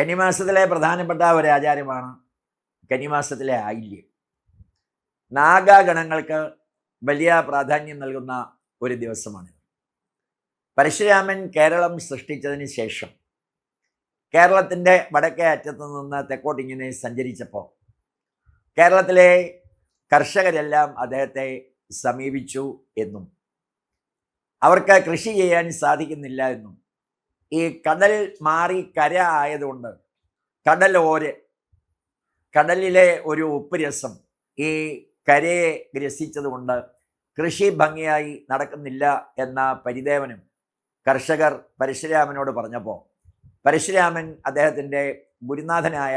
കന്നിമാസത്തിലെ പ്രധാനപ്പെട്ട ഒരു ആചാരമാണ് കന്നിമാസത്തിലെ ആയില്യം. നാഗാഗണങ്ങൾക്ക് വലിയ പ്രാധാന്യം നൽകുന്ന ഒരു ദിവസമാണ് പരശുരാമൻ കേരളം സൃഷ്ടിച്ചതിന് ശേഷം കേരളത്തിന്റെ വടക്കേ അറ്റത്തു നിന്ന് തെക്കോട്ടിങ്ങനെ സഞ്ചരിച്ചപ്പോൾ കേരളത്തിലെ കർഷകരെല്ലാം അദ്ദേഹത്തെ സമീപിച്ചു എന്നും അവർക്ക് കൃഷി ചെയ്യാൻ സാധിക്കുന്നില്ല എന്നും ഈ കടൽ മാറി കര ആയതുകൊണ്ട് കടലോര് കടലിലെ ഒരു ഉപ്പ് രസം ഈ കരയെ ഗ്രസിച്ചതുകൊണ്ട് കൃഷി ഭംഗിയായി നടക്കുന്നില്ല എന്ന പരിദേവനം കർഷകർ പരശുരാമനോട് പറഞ്ഞപ്പോൾ പരശുരാമൻ അദ്ദേഹത്തിന്റെ ഗുരുനാഥനായ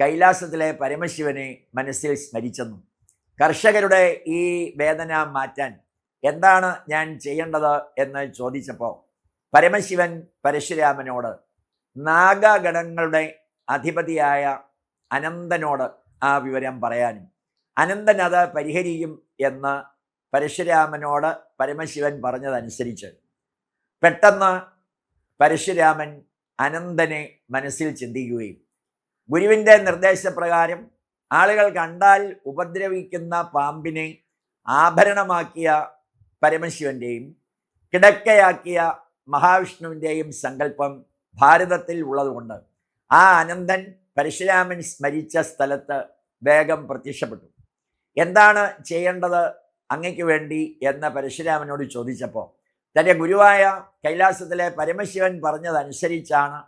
കൈലാസത്തിലെ പരമശിവനെ മനസ്സിൽ സ്മരിച്ചെന്നു. കർഷകരുടെ ഈ വേദന മാറ്റാൻ എന്താണ് ഞാൻ ചെയ്യേണ്ടത് എന്ന് ചോദിച്ചപ്പോൾ പരമശിവൻ പരശുരാമനോട് നാഗഗണങ്ങളുടെ അധിപതിയായ അനന്തനോട് ആ വിവരം പറയാനും അനന്തൻ അത് പരിഹരിക്കും എന്ന് പരശുരാമനോട് പരമശിവൻ പറഞ്ഞതനുസരിച്ച്. പെട്ടെന്ന് പരശുരാമൻ അനന്തനെ മനസ്സിൽ ചിന്തിക്കുകയും ഗുരുവിന്റെ നിർദ്ദേശപ്രകാരം ആളുകൾ കണ്ടാൽ ഉപദ്രവിക്കുന്ന പാമ്പിനെ ആഭരണമാക്കിയ പരമശിവന്റെയും കിടക്കയാക്കിയ മഹാവിഷ്ണുവിന്റെയും സങ്കല്പം ഭാരതത്തിൽ ഉള്ളതുകൊണ്ട് ആ അനന്തൻ പരശുരാമൻ സ്മരിച്ച സ്ഥലത്ത് വേഗം പ്രത്യക്ഷപ്പെട്ടു. എന്താണ് ചെയ്യേണ്ടത് അങ്ങയ്ക്ക് വേണ്ടി എന്ന് പരശുരാമനോട് ചോദിച്ചപ്പോൾ തന്റെ ഗുരുവായ കൈലാസത്തിലെ പരമശിവൻ പറഞ്ഞതനുസരിച്ചാണ്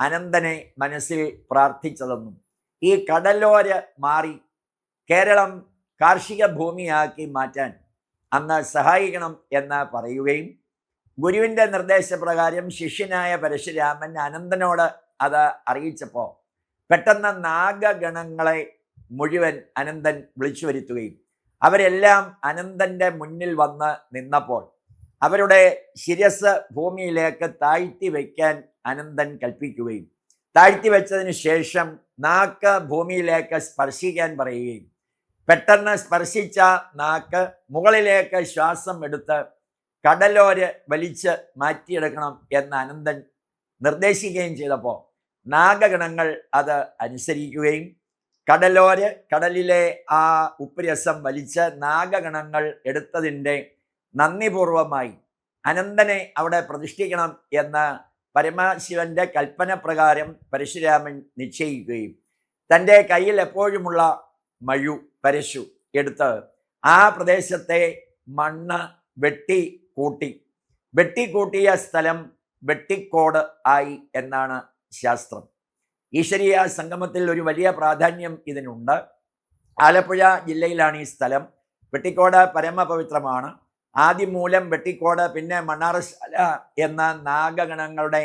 അനന്തനെ മനസ്സിൽ പ്രാർത്ഥിച്ചതെന്നും ഈ കടലോര മാറി കേരളം കാർഷിക ഭൂമിയാക്കി മാറ്റാൻ അന്ന് സഹായിക്കണം എന്ന് പറയുകയും ഗുരുവിന്റെ നിർദ്ദേശപ്രകാരം ശിഷ്യനായ പരശുരാമൻ അനന്തനോട് അത് അറിയിച്ചപ്പോൾ പെട്ടെന്ന് നാഗഗണങ്ങളെ മുഴുവൻ അനന്തൻ വിളിച്ചു വരുത്തുകയും അവരെല്ലാം അനന്തന്റെ മുന്നിൽ വന്ന് നിന്നപ്പോൾ അവരുടെ ശിരസ് ഭൂമിയിലേക്ക് താഴ്ത്തി വയ്ക്കാൻ അനന്തൻ കൽപ്പിക്കുകയും താഴ്ത്തി വെച്ചതിന് ശേഷം നാക്ക് ഭൂമിയിലേക്ക് സ്പർശിക്കാൻ പറയുകയും പെട്ടെന്ന് സ്പർശിച്ച നാക്ക് മുകളിലേക്ക് ശ്വാസം എടുത്ത് കടലോര് വലിച്ച് മാറ്റിയെടുക്കണം എന്ന് അനന്തൻ നിർദ്ദേശിക്കുകയും ചെയ്തപ്പോൾ നാഗഗണങ്ങൾ അത് അനുസരിക്കുകയും കടലോര് കടലിലെ ആ ഉപ്പുരസം വലിച്ച് നാഗഗണങ്ങൾ എടുത്തതിന്റെ നന്ദിപൂർവമായി അനന്തനെ അവിടെ പ്രതിഷ്ഠിക്കണം എന്ന് പരമശിവന്റെ കൽപ്പന പ്രകാരം പരശുരാമൻ നിശ്ചയിക്കുകയും തന്റെ കയ്യിൽ എപ്പോഴുമുള്ള മഴു പരശു എടുത്ത് ആ പ്രദേശത്തെ മണ്ണ് വെട്ടി കൂട്ടി. വെട്ടിക്കൂട്ടിയ സ്ഥലം വെട്ടിക്കോട് ആയി എന്നാണ് ശാസ്ത്രം. ഈശ്വരീയ സംഗമത്തിൽ ഒരു വലിയ പ്രാധാന്യം ഇതിനുണ്ട്. ആലപ്പുഴ ജില്ലയിലാണ് ഈ സ്ഥലം. വെട്ടിക്കോട് പരമപവിത്രമാണ്. ആദ്യമൂലം വെട്ടിക്കോട് പിന്നെ മണ്ണാറശാല എന്ന നാഗഗണങ്ങളുടെ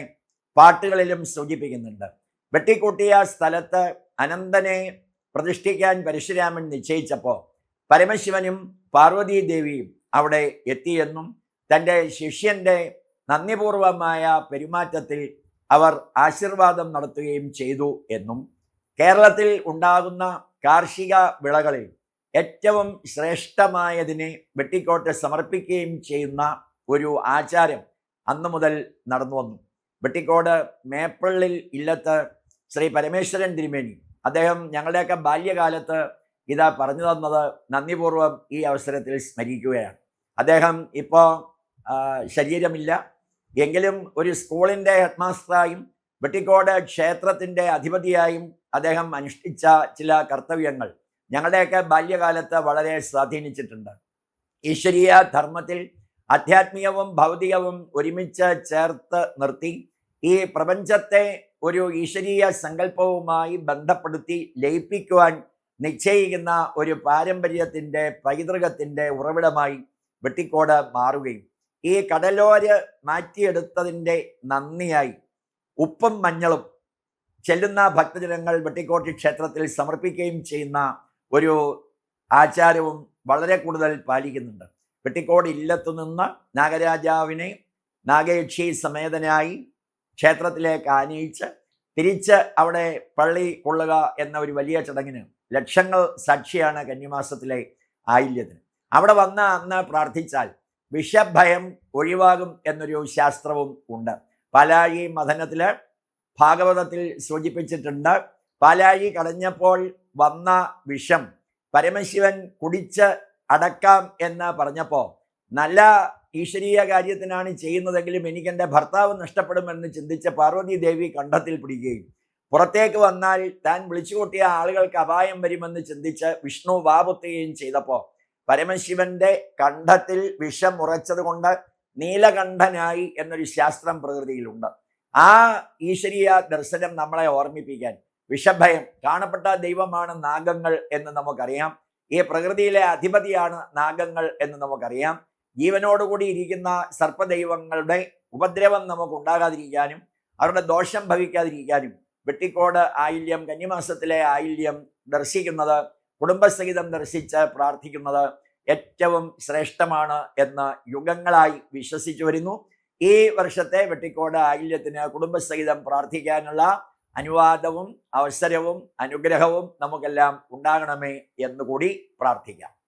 പാട്ടുകളിലും സൂചിപ്പിക്കുന്നുണ്ട്. വെട്ടിക്കൂട്ടിയ സ്ഥലത്ത് അനന്തനെ പ്രതിഷ്ഠിക്കാൻ പരശുരാമൻ നിശ്ചയിച്ചപ്പോൾ പരമശിവനും പാർവതീദേവിയും അവിടെ എത്തിയെന്നും തന്റെ ശിഷ്യന്റെ നന്ദിപൂർവമായ പെരുമാറ്റത്തിൽ അവർ ആശീർവാദം നടത്തുകയും ചെയ്തു എന്നും കേരളത്തിൽ ഉണ്ടാകുന്ന കാർഷിക വിളകളിൽ ഏറ്റവും ശ്രേഷ്ഠമായതിനെ വെട്ടിക്കോട്ട് സമർപ്പിക്കുകയും ചെയ്യുന്ന ഒരു ആചാരം അന്നു മുതൽ നടന്നു വന്നു. വെട്ടിക്കോട് മേപ്പള്ളിൽ ഇല്ലത്ത് ശ്രീ പരമേശ്വരൻ തിരുമേനി. അദ്ദേഹം ഞങ്ങളുടെയൊക്കെ ബാല്യകാലത്ത് ഇതാ പറഞ്ഞു തന്നത് നന്ദിപൂർവം ഈ അവസരത്തിൽ സ്മരിക്കുകയാണ്. അദ്ദേഹം ഇപ്പോൾ ശരീരമില്ല. എങ്കിലും ഒരു സ്കൂളിന്റെ ഹെഡ്മാസ്റ്ററായും വെട്ടിക്കോട് ക്ഷേത്രത്തിന്റെ അധിപതിയായും അദ്ദേഹം അനുഷ്ഠിച്ച ചില കർത്തവ്യങ്ങൾ ഞങ്ങളുടെയൊക്കെ ബാല്യകാലത്ത് വളരെ സ്വാധീനിച്ചിട്ടുണ്ട്. ഈശ്വരീയ ധർമ്മത്തിൽ ആധ്യാത്മികവും ഭൗതികവും ഒരുമിച്ച് ചേർത്ത് നിർത്തി ഈ പ്രപഞ്ചത്തെ ഒരു ഈശ്വരീയ സങ്കല്പവുമായി ബന്ധപ്പെടുത്തി ലയിപ്പിക്കുവാൻ നിശ്ചയിക്കുന്ന ഒരു പാരമ്പര്യത്തിന്റെ പൈതൃകത്തിന്റെ ഉറവിടമായി വെട്ടിക്കോട് മാറുകയും ഈ കടലോര് മാറ്റിയെടുത്തതിന്റെ നന്ദിയായി. ഉപ്പും മഞ്ഞളും ചെല്ലുന്ന ഭക്തജനങ്ങൾ വെട്ടിക്കോട്ടി ക്ഷേത്രത്തിൽ സമർപ്പിക്കുകയും ചെയ്യുന്ന ഒരു ആചാരവും വളരെ കൂടുതൽ പാലിക്കുന്നുണ്ട്. വെട്ടിക്കോട് ഇല്ലത്തു നിന്ന് നാഗരാജാവിനെ നാഗയക്ഷി സമേതനായി ക്ഷേത്രത്തിലേക്ക് ആനയിച്ച് തിരിച്ച് അവിടെ പള്ളി കൊള്ളുക എന്ന ഒരു വലിയ ചടങ്ങിന് ലക്ഷങ്ങൾ സാക്ഷിയാണ് കന്യമാസത്തിലെ ആയില്യത്തിന്. അവിടെ വന്ന അന്ന് പ്രാർത്ഥിച്ചാൽ വിഷഭയം ഒഴിവാകും എന്നൊരു ശാസ്ത്രവും ഉണ്ട്. പാലാഴി മഥനത്തിൽ ഭാഗവതത്തിൽ സൂചിപ്പിച്ചിട്ടുണ്ട് പാലാഴി കളഞ്ഞപ്പോൾ വന്ന വിഷം പരമശിവൻ കുടിച്ച് അടക്കാം എന്ന് പറഞ്ഞപ്പോൾ നല്ല ഈശ്വരീയ കാര്യത്തിനാണ് ചെയ്യുന്നതെങ്കിലും എനിക്ക് എന്റെ ഭർത്താവ് നഷ്ടപ്പെടുമെന്ന് ചിന്തിച്ച പാർവതി ദേവി കണ്ഠത്തിൽ പിടിക്കുകയും പുറത്തേക്ക് വന്നാൽ താൻ വിളിച്ചുകൂട്ടിയ ആളുകൾക്ക് അപായം വരുമെന്ന് ചിന്തിച്ച് വിഷ്ണു വാപുത്തുകയും ചെയ്തപ്പോൾ പരമശിവന്റെ കണ്ഠത്തിൽ വിഷം ഉറച്ചത് കൊണ്ട് നീലകണ്ഠനായി എന്നൊരു ശാസ്ത്രം പ്രകൃതിയിലുണ്ട്. ആ ഈശ്വരീയ ദർശനം നമ്മളെ ഓർമ്മിപ്പിക്കാൻ വിഷഭയം കാണപ്പെട്ട ദൈവമാണ് നാഗങ്ങൾ എന്ന് നമുക്കറിയാം. ഈ പ്രകൃതിയിലെ അധിപതിയാണ് നാഗങ്ങൾ എന്ന് നമുക്കറിയാം. ജീവനോടുകൂടി ഇരിക്കുന്ന സർപ്പദൈവങ്ങളുടെ ഉപദ്രവം നമുക്ക് ഉണ്ടാകാതിരിക്കാനും അവരുടെ ദോഷം ഭവിക്കാതിരിക്കാനും വെട്ടിക്കോട് ആയില്യം കന്നിമാസത്തിലെ ആയില്യം ദർശിക്കുന്നത് കുടുംബസഹിതം ദർശിച്ച് പ്രാർത്ഥിക്കുന്നത് ഏറ്റവും ശ്രേഷ്ഠമാണ് എന്ന് യുഗങ്ങളായി വിശ്വസിച്ചു വരുന്നു. ഈ വർഷത്തെ വെട്ടിക്കോട് ആയില്യത്തിന് കുടുംബസഹിതം പ്രാർത്ഥിക്കാനുള്ള അനുവാദവും അവസരവും അനുഗ്രഹവും നമുക്കെല്ലാം ഉണ്ടാകണമേ എന്നുകൂടി പ്രാർത്ഥിക്കാം.